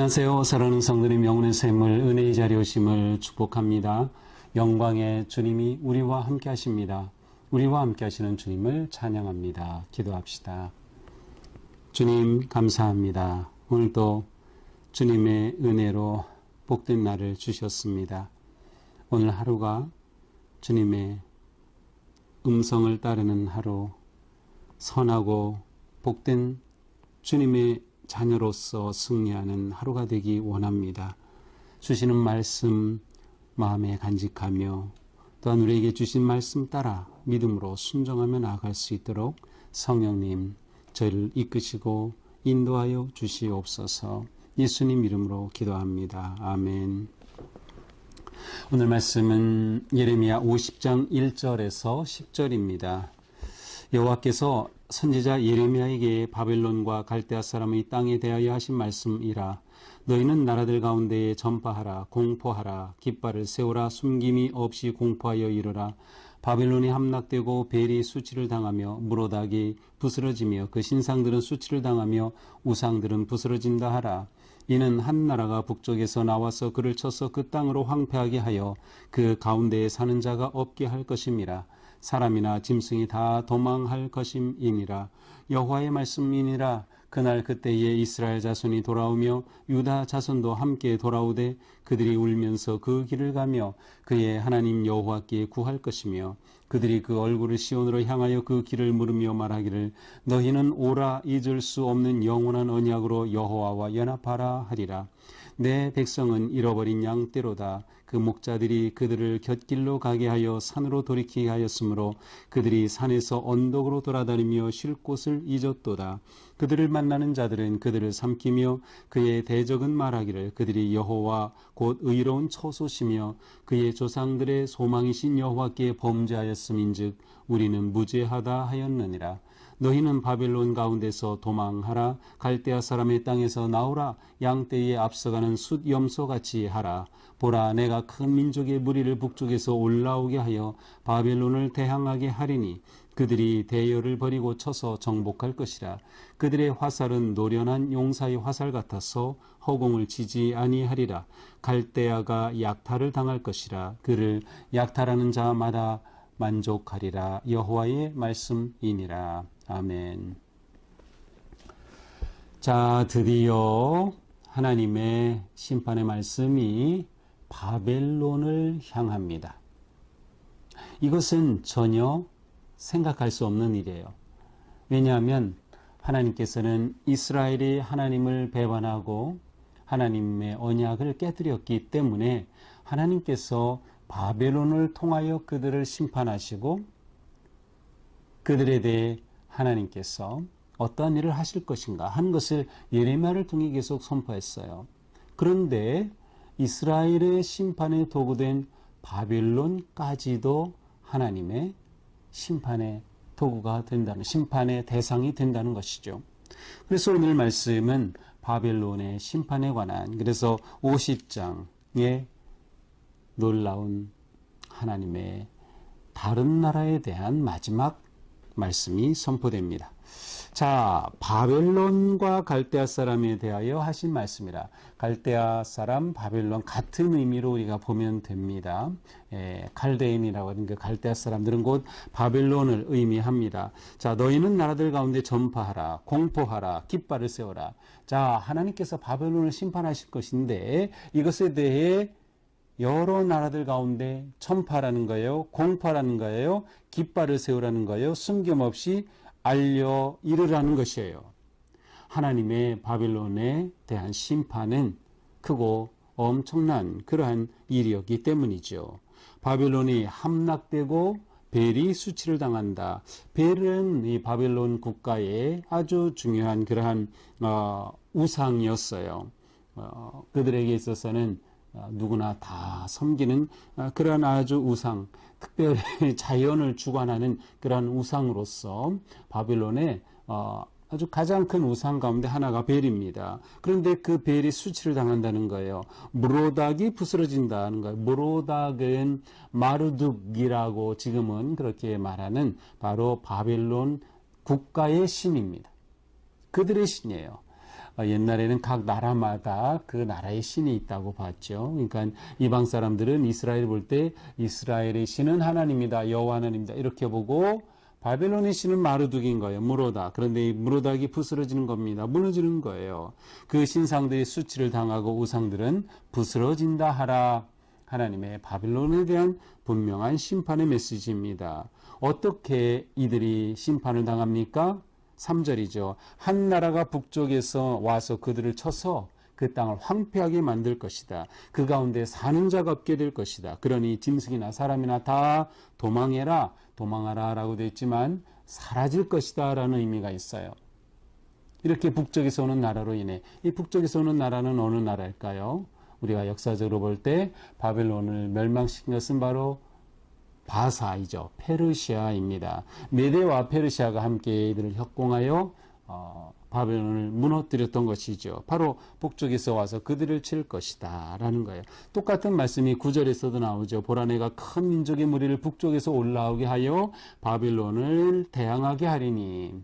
안녕하세요. 사랑하는 성도님 영혼의 샘물 은혜의 자리 오심을 축복합니다. 영광의 주님이 우리와 함께 하십니다. 우리와 함께 하시는 주님을 찬양합니다. 기도합시다. 주님 감사합니다. 오늘도 주님의 은혜로 복된 날을 주셨습니다. 오늘 하루가 주님의 음성을 따르는 하루, 선하고 복된 주님의 자녀로서 승리하는 하루가 되기 원합니다. 주시는 말씀 마음에 간직하며 또한 우리에게 주신 말씀 따라 믿음으로 순종하며 나아갈 수 있도록 성령님 저희를 이끄시고 인도하여 주시옵소서 예수님 이름으로 기도합니다. 아멘. 오늘 말씀은 예레미야 50장 1절에서 10절입니다. 여호와께서 선지자 예레미야에게 바벨론과 갈대아 사람의 땅에 대하여 하신 말씀이라. 너희는 나라들 가운데에 전파하라 공포하라 깃발을 세우라 숨김이 없이 공포하여 이르라. 바벨론이 함락되고 벨이 수치를 당하며 무로닥이 부스러지며 그 신상들은 수치를 당하며 우상들은 부스러진다 하라. 이는 한 나라가 북쪽에서 나와서 그를 쳐서 그 땅으로 황폐하게 하여 그 가운데에 사는 자가 없게 할 것임이라 사람이나 짐승이 다 도망할 것임이니라. 여호와의 말씀이니라. 그날 그때에 이스라엘 자손이 돌아오며 유다 자손도 함께 돌아오되 그들이 울면서 그 길을 가며 그의 하나님 여호와께 구할 것이며 그들이 그 얼굴을 시온으로 향하여 그 길을 물으며 말하기를 너희는 오라 잊을 수 없는 영원한 언약으로 여호와와 연합하라 하리라. 내 백성은 잃어버린 양떼로다. 그 목자들이 그들을 곁길로 가게 하여 산으로 돌이키게 하였으므로 그들이 산에서 언덕으로 돌아다니며 쉴 곳을 잊었도다. 그들을 만나는 자들은 그들을 삼키며 그의 대적은 말하기를 그들이 여호와 곧 의로운 처소시며 그의 조상들의 소망이신 여호와께 범죄하였음인즉 우리는 무죄하다 하였느니라. 너희는 바벨론 가운데서 도망하라. 갈대아 사람의 땅에서 나오라. 양떼에 앞서가는 숫 염소같이 하라. 보라 내가 큰 민족의 무리를 북쪽에서 올라오게 하여 바벨론을 대항하게 하리니 그들이 대열을 버리고 쳐서 정복할 것이라. 그들의 화살은 노련한 용사의 화살 같아서 허공을 치지 아니하리라. 갈대아가 약탈을 당할 것이라. 그를 약탈하는 자마다 만족하리라 여호와의 말씀이니라 아멘. 자, 드디어 하나님의 심판의 말씀이 바벨론을 향합니다. 이것은 전혀 생각할 수 없는 일이에요. 왜냐하면 하나님께서는 이스라엘이 하나님을 배반하고 하나님의 언약을 깨뜨렸기 때문에 하나님께서 바벨론을 통하여 그들을 심판하시고 그들에 대해 하나님께서 어떠한 일을 하실 것인가 한 것을 예레미야를 통해 계속 선포했어요. 그런데 이스라엘의 심판의 도구된 바빌론까지도 하나님의 심판의 도구가 된다는 심판의 대상이 된다는 것이죠. 그래서 오늘 말씀은 바벨론의 심판에 관한 그래서 50장의 놀라운 하나님의 다른 나라에 대한 마지막 말씀이 선포됩니다. 자, 바벨론과 갈대아 사람에 대하여 하신 말씀이라. 갈대아 사람, 바벨론 같은 의미로 우리가 보면 됩니다. 예, 칼데인이라고 하는 그 갈대아 사람들은 곧 바벨론을 의미합니다. 자, 너희는 나라들 가운데 전파하라, 공포하라, 깃발을 세워라. 자, 하나님께서 바벨론을 심판하실 것인데 이것에 대해 여러 나라들 가운데 천파라는 거예요. 공파라는 거예요. 깃발을 세우라는 거예요. 숨김없이 알려 이르라는 것이에요. 하나님의 바빌론에 대한 심판은 크고 엄청난 그러한 일이었기 때문이죠. 바빌론이 함락되고 벨이 수치를 당한다. 벨은 이 바빌론 국가의 아주 중요한 그러한 어, 우상이었어요. 어, 그들에게 있어서는 어, 누구나 다 섬기는 어, 그러한 아주 우상, 특별히 자연을 주관하는 그러한 우상으로서 바빌론의 어, 아주 가장 큰 우상 가운데 하나가 벨입니다. 그런데 그 벨이 수치를 당한다는 거예요. 무로닥이 부스러진다는 거예요. 무로닥은 마르둑이라고 지금은 그렇게 말하는 바로 바벨론 국가의 신입니다. 그들의 신이에요. 어, 옛날에는 각 나라마다 그 나라의 신이 있다고 봤죠. 그러니까 이방 사람들은 이스라엘 볼 때 이스라엘의 신은 하나님이다, 여호와 하나님이다 이렇게 보고 바벨론의 신은 마르둑인 거예요. 무로다. 그런데 이 무로닥이 부스러지는 겁니다. 무너지는 거예요. 그 신상들이 수치를 당하고 우상들은 부스러진다 하라. 하나님의 바빌론에 대한 분명한 심판의 메시지입니다. 어떻게 이들이 심판을 당합니까? 3절이죠. 한 나라가 북쪽에서 와서 그들을 쳐서 그 땅을 황폐하게 만들 것이다. 그 가운데 사는 자가 없게 될 것이다. 그러니 짐승이나 사람이나 다 도망해라, 도망하라 라고 되어 있지만 사라질 것이다 라는 의미가 있어요. 이렇게 북쪽에서 오는 나라로 인해 이 북쪽에서 오는 나라는 어느 나라일까요? 우리가 역사적으로 볼 때 바벨론을 멸망시킨 것은 바로 바사이죠. 페르시아입니다. 메대와 페르시아가 함께 이들을 협공하여 어, 바벨론을 무너뜨렸던 것이죠. 바로 북쪽에서 와서 그들을 칠 것이다. 라는 거예요. 똑같은 말씀이 구절에서도 나오죠. 보라네가 큰 민족의 무리를 북쪽에서 올라오게 하여 바벨론을 대항하게 하리니.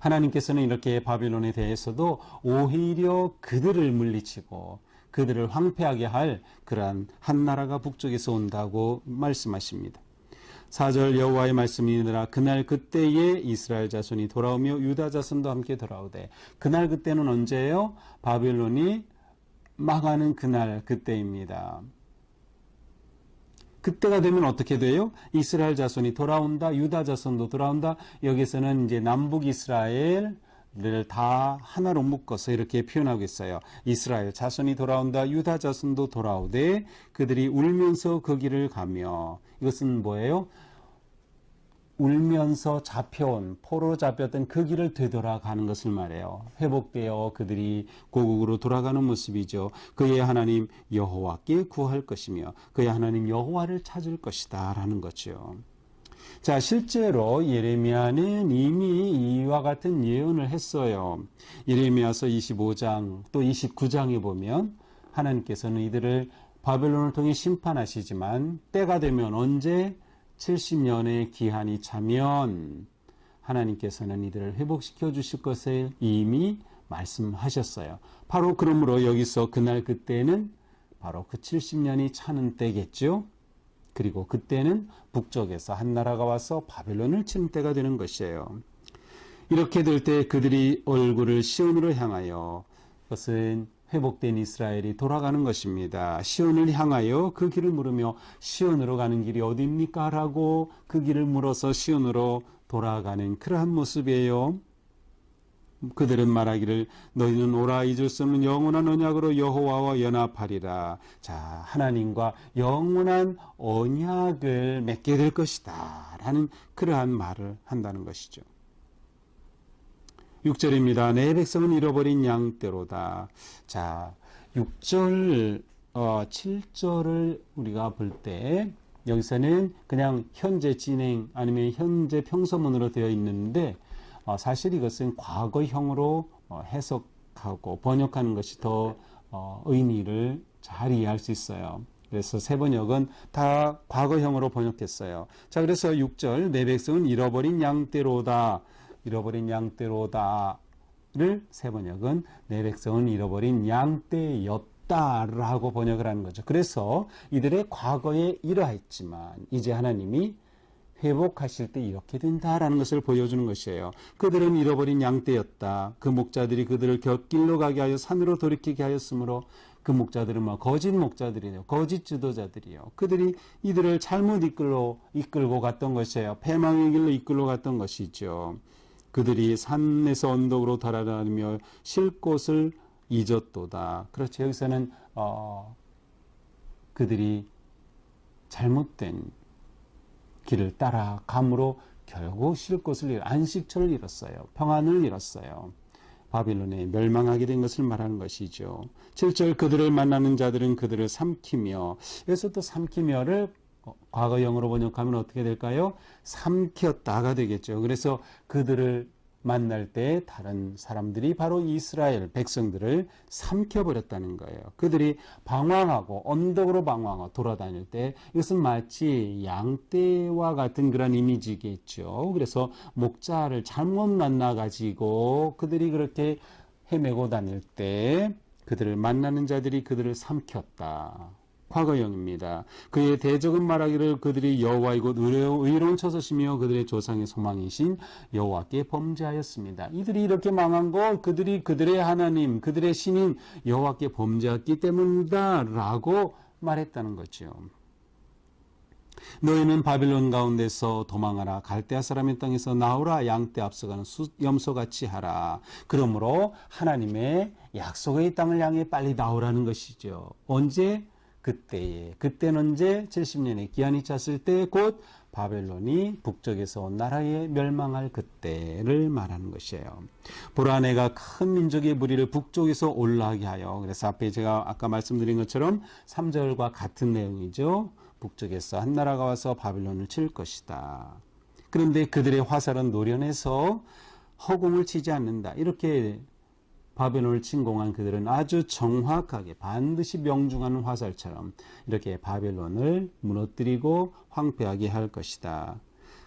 하나님께서는 이렇게 바빌론에 대해서도 오히려 그들을 물리치고 그들을 황폐하게 할 그러한 한 나라가 북쪽에서 온다고 말씀하십니다. 4절 여호와의 말씀이니라 그날 그때에 이스라엘 자손이 돌아오며 유다 자손도 함께 돌아오되 그날 그때는 언제예요? 바빌론이 망하는 그날 그때입니다. 그때가 되면 어떻게 돼요? 이스라엘 자손이 돌아온다, 유다 자손도 돌아온다. 여기서는 이제 남북 이스라엘 다 하나로 묶어서 이렇게 표현하고 있어요. 이스라엘 자손이 돌아온다, 유다 자손도 돌아오되 그들이 울면서 그 길을 가며 이것은 뭐예요? 울면서 잡혀온 포로 잡혔던 그 길을 되돌아가는 것을 말해요. 회복되어 그들이 고국으로 돌아가는 모습이죠. 그의 하나님 여호와께 구할 것이며 그의 하나님 여호와를 찾을 것이다라는 거죠. 자, 실제로 예레미야는 이미 이와 같은 예언을 했어요. 예레미야서 25장 또 29장에 보면 하나님께서는 이들을 바벨론을 통해 심판하시지만 때가 되면 언제 70년의 기한이 차면 하나님께서는 이들을 회복시켜 주실 것을 이미 말씀하셨어요. 바로 그러므로 여기서 그날 그때는 바로 그 70년이 차는 때겠죠. 그리고 그때는 북쪽에서 한 나라가 와서 바벨론을 치는 때가 되는 것이에요. 이렇게 될 때 그들이 얼굴을 시온으로 향하여 그것은 회복된 이스라엘이 돌아가는 것입니다. 시온을 향하여 그 길을 물으며 시온으로 가는 길이 어디입니까? 라고 그 길을 물어서 시온으로 돌아가는 그러한 모습이에요. 그들은 말하기를 너희는 오라 잊을 수 없는 영원한 언약으로 여호와와 연합하리라. 자, 하나님과 영원한 언약을 맺게 될 것이다. 라는 그러한 말을 한다는 것이죠. 6절입니다. 내 백성은 잃어버린 양떼로다. 자, 6절, 어, 7절을 우리가 볼 때, 여기서는 그냥 현재 진행 아니면 현재 평서문으로 되어 있는데, 어, 사실 이것은 과거형으로 어, 해석하고 번역하는 것이 더 어, 의미를 잘 이해할 수 있어요. 그래서 세 번역은 다 과거형으로 번역했어요. 자, 그래서 6절, 내 백성은 잃어버린 양떼로다. 잃어버린 양떼로다를 세 번역은 내 백성은 잃어버린 양떼였다라고 번역을 하는 거죠. 그래서 이들의 과거에 이러했지만 이제 하나님이 회복하실 때 이렇게 된다라는 것을 보여주는 것이에요. 그들은 잃어버린 양떼였다. 그 목자들이 그들을 곁길로 가게 하여 산으로 돌이키게 하였으므로 그 목자들은 뭐 거짓 목자들이에요. 거짓 지도자들이요. 그들이 이들을 잘못 이끌로 이끌고 갔던 것이에요. 패망의 길로 이끌고 갔던 것이죠. 그들이 산에서 언덕으로 달아다니며 쉴 곳을 잊었도다. 그렇죠. 여기서는 어, 그들이 잘못된 길을 따라감으로 결국 쉴 곳을 잃, 안식처를 잃었어요. 평안을 잃었어요. 바빌론에 멸망하게 된 것을 말하는 것이죠. 7절 그들을 만나는 자들은 그들을 삼키며 여기서 또 삼키며를 과거형으로 번역하면 어떻게 될까요? 삼켰다가 되겠죠. 그래서 그들을 만날 때 다른 사람들이 바로 이스라엘 백성들을 삼켜버렸다는 거예요. 그들이 방황하고 언덕으로 방황하고 돌아다닐 때 이것은 마치 양떼와 같은 그런 이미지겠죠. 그래서 목자를 잘못 만나가지고 그들이 그렇게 헤매고 다닐 때 그들을 만나는 자들이 그들을 삼켰다. 과거형입니다. 그의 대적은 말하기를 그들이 의로- 의로운 처소시며 그들의 조상의 소망이신 여호와께 범죄하였습니다. 이들이 이렇게 망한 건 그들이 그들의 하나님, 그들의 신인 여호와께 범죄했기 때문이다라고 말했다는 거죠. 너희는 바빌론 가운데서 도망하라 갈대아 사람의 땅에서 나오라 양떼 앞서가는 수- 염소같이 하라 그러므로 하나님의 약속의 땅을 향해 빨리 나오라는 것이죠 언제 그때에 그때는 언제 70년의 기한이 찼을 때 곧 바벨론이 북쪽에서 온 나라에 멸망할 그때를 말하는 것이에요. 보라 내가 큰 민족의 무리를 북쪽에서 올라가게 하여 그래서 앞에 제가 아까 말씀드린 것처럼 3절과 같은 내용이죠. 북쪽에서 한 나라가 와서 바빌론을 칠 것이다. 그런데 그들의 화살은 노련해서 허공을 치지 않는다. 이렇게 바벨론을 침공한 그들은 아주 정확하게 반드시 명중하는 화살처럼 이렇게 바벨론을 무너뜨리고 황폐하게 할 것이다.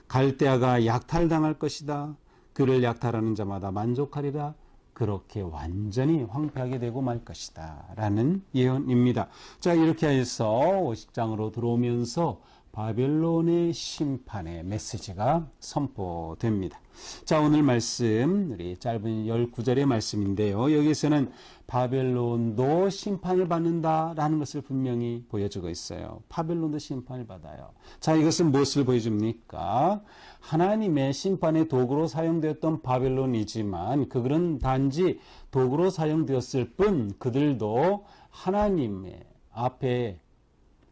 갈대아가 약탈당할 것이다. 그를 약탈하는 자마다 만족하리라. 그렇게 완전히 황폐하게 되고 말 것이다. 라는 예언입니다. 자, 이렇게 해서 50장으로 들어오면서 바벨론의 심판의 메시지가 선포됩니다. 자, 오늘 말씀, 우리 짧은 19절의 말씀인데요. 여기서는 바벨론도 심판을 받는다라는 것을 분명히 보여주고 있어요. 바벨론도 심판을 받아요. 자, 이것은 무엇을 보여줍니까? 하나님의 심판의 도구로 사용되었던 바벨론이지만 그들은 단지 도구로 사용되었을 뿐 그들도 하나님의 앞에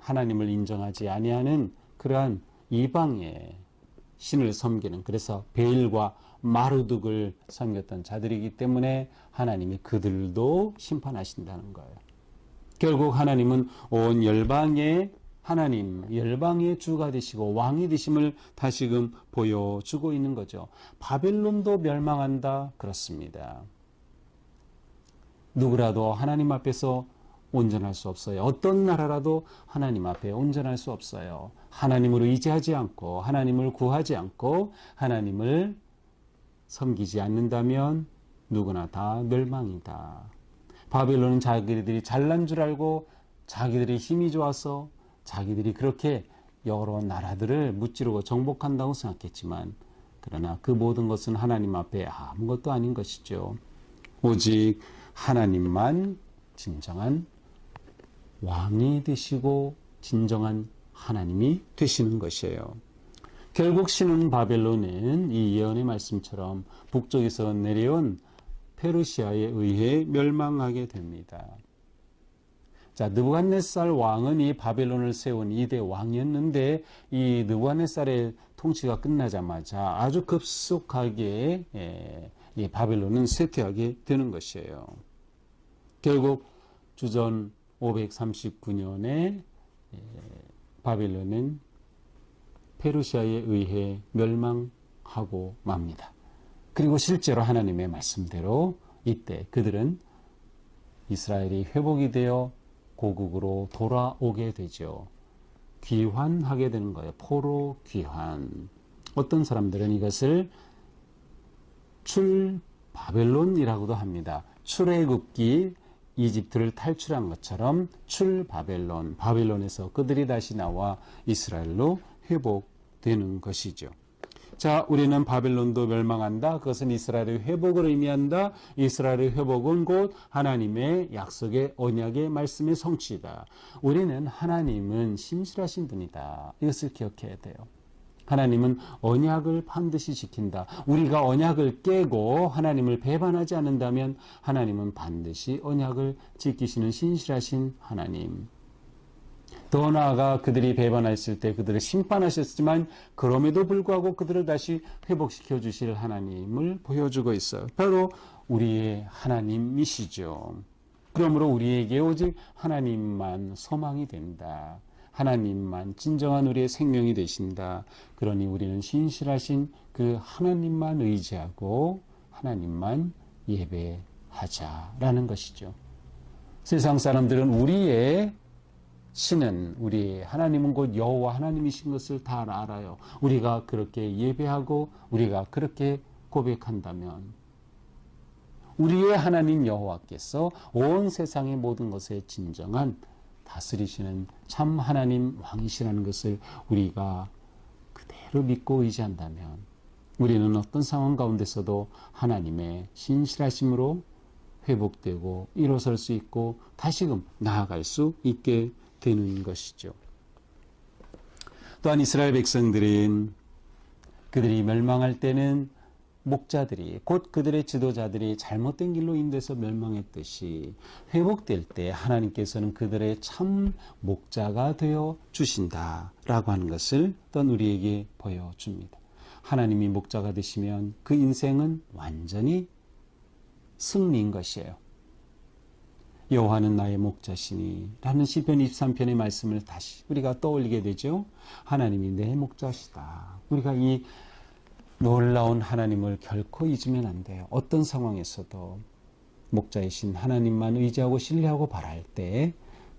하나님을 인정하지 아니하는 그러한 이방의 신을 섬기는 그래서 베일과 마르둑을 섬겼던 자들이기 때문에 하나님이 그들도 심판하신다는 거예요. 결국 하나님은 온 열방의 하나님, 열방의 주가 되시고 왕이 되심을 다시금 보여주고 있는 거죠. 바벨론도 멸망한다? 그렇습니다. 누구라도 하나님 앞에서 온전할 수 없어요. 어떤 나라라도 하나님 앞에 온전할 수 없어요. 하나님을 의지하지 않고 하나님을 구하지 않고 하나님을 섬기지 않는다면 누구나 다 멸망이다. 바벨론은 자기들이 잘난 줄 알고 자기들이 힘이 좋아서 자기들이 그렇게 여러 나라들을 무찌르고 정복한다고 생각했지만 그러나 그 모든 것은 하나님 앞에 아무것도 아닌 것이죠. 오직 하나님만 진정한 왕이 되시고 진정한 하나님이 되시는 것이에요. 결국 신은 바벨론은 이 예언의 말씀처럼 북쪽에서 내려온 페르시아에 의해 멸망하게 됩니다. 자, 느부갓네살 왕은 이 바벨론을 세운 이대 왕이었는데 이 느부갓네살의 통치가 끝나자마자 아주 급속하게 예, 이 바벨론은 쇠퇴하게 되는 것이에요. 결국 주전 539년에 예, 바벨론은 페르시아에 의해 멸망하고 맙니다. 그리고 실제로 하나님의 말씀대로 이때 그들은 이스라엘이 회복이 되어 고국으로 돌아오게 되죠. 귀환하게 되는 거예요. 포로 귀환. 어떤 사람들은 이것을 출 바벨론이라고도 합니다. 출애굽기 이집트를 탈출한 것처럼 출 바벨론, 바벨론에서 그들이 다시 나와 이스라엘로 회복되는 것이죠. 자, 우리는 바벨론도 멸망한다. 그것은 이스라엘의 회복을 의미한다. 이스라엘의 회복은 곧 하나님의 약속의 언약의 말씀의 성취다. 우리는 하나님은 신실하신 분이다. 이것을 기억해야 돼요. 하나님은 언약을 반드시 지킨다. 우리가 언약을 깨고 하나님을 배반하지 않는다면 하나님은 반드시 언약을 지키시는 신실하신 하나님. 더 나아가 그들이 배반했을 때 그들을 심판하셨지만 그럼에도 불구하고 그들을 다시 회복시켜 주실 하나님을 보여주고 있어요. 바로 우리의 하나님이시죠. 그러므로 우리에게 오직 하나님만 소망이 된다. 하나님만 진정한 우리의 생명이 되신다. 그러니 우리는 신실하신 그 하나님만 의지하고 하나님만 예배하자라는 것이죠. 세상 사람들은 우리의 신은 우리 하나님은 곧 여호와 하나님이신 것을 다 알아요. 우리가 그렇게 예배하고 우리가 그렇게 고백한다면 우리의 하나님 여호와께서 온 세상의 모든 것에 진정한 다스리시는 참 하나님 왕이시라는 것을 우리가 그대로 믿고 의지한다면 우리는 어떤 상황 가운데서도 하나님의 신실하심으로 회복되고 일어설 수 있고 다시금 나아갈 수 있게 되는 것이죠. 또한 이스라엘 백성들은 그들이 멸망할 때는 목자들이 곧 그들의 지도자들이 잘못된 길로 인도해서 멸망했듯이 회복될 때 하나님께서는 그들의 참 목자가 되어 주신다라고 하는 것을 또한 우리에게 보여줍니다. 하나님이 목자가 되시면 그 인생은 완전히 승리인 것이에요. 여호와는 나의 목자시니 라는 시편 23편의 말씀을 다시 우리가 떠올리게 되죠. 하나님이 내 목자시다. 우리가 이 놀라운 하나님을 결코 잊으면 안 돼요. 어떤 상황에서도 목자이신 하나님만 의지하고 신뢰하고 바랄 때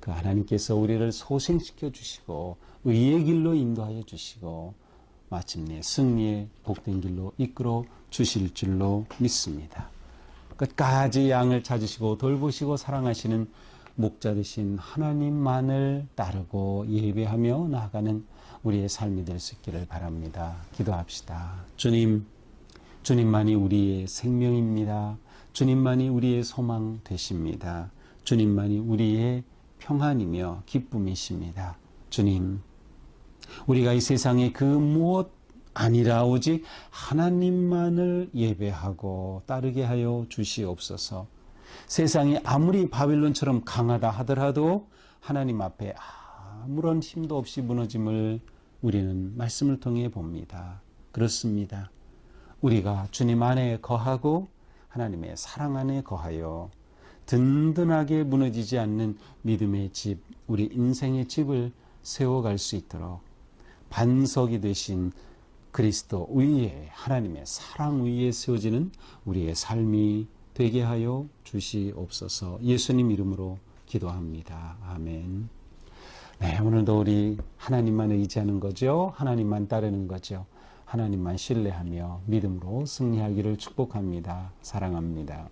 그 하나님께서 우리를 소생시켜 주시고 의의 길로 인도하여 주시고 마침내 승리의 복된 길로 이끌어 주실 줄로 믿습니다. 끝까지 양을 찾으시고 돌보시고 사랑하시는 목자 되신 하나님만을 따르고 예배하며 나아가는 우리의 삶이 될 수 있기를 바랍니다. 기도합시다. 주님, 주님만이 우리의 생명입니다. 주님만이 우리의 소망 되십니다. 주님만이 우리의 평안이며 기쁨이십니다. 주님, 우리가 이 세상에 그 무엇 아니라 오직 하나님만을 예배하고 따르게 하여 주시옵소서. 세상이 아무리 바빌론처럼 강하다 하더라도 하나님 앞에 아무런 힘도 없이 무너짐을 우리는 말씀을 통해 봅니다. 그렇습니다. 우리가 주님 안에 거하고 하나님의 사랑 안에 거하여 든든하게 무너지지 않는 믿음의 집, 우리 인생의 집을 세워갈 수 있도록 반석이 되신 그리스도 위에 하나님의 사랑 위에 세워지는 우리의 삶이 되게 하여 주시옵소서 예수님 이름으로 기도합니다. 아멘. 네, 오늘도 우리 하나님만 의지하는 거죠. 하나님만 따르는 거죠. 하나님만 신뢰하며 믿음으로 승리하기를 축복합니다. 사랑합니다.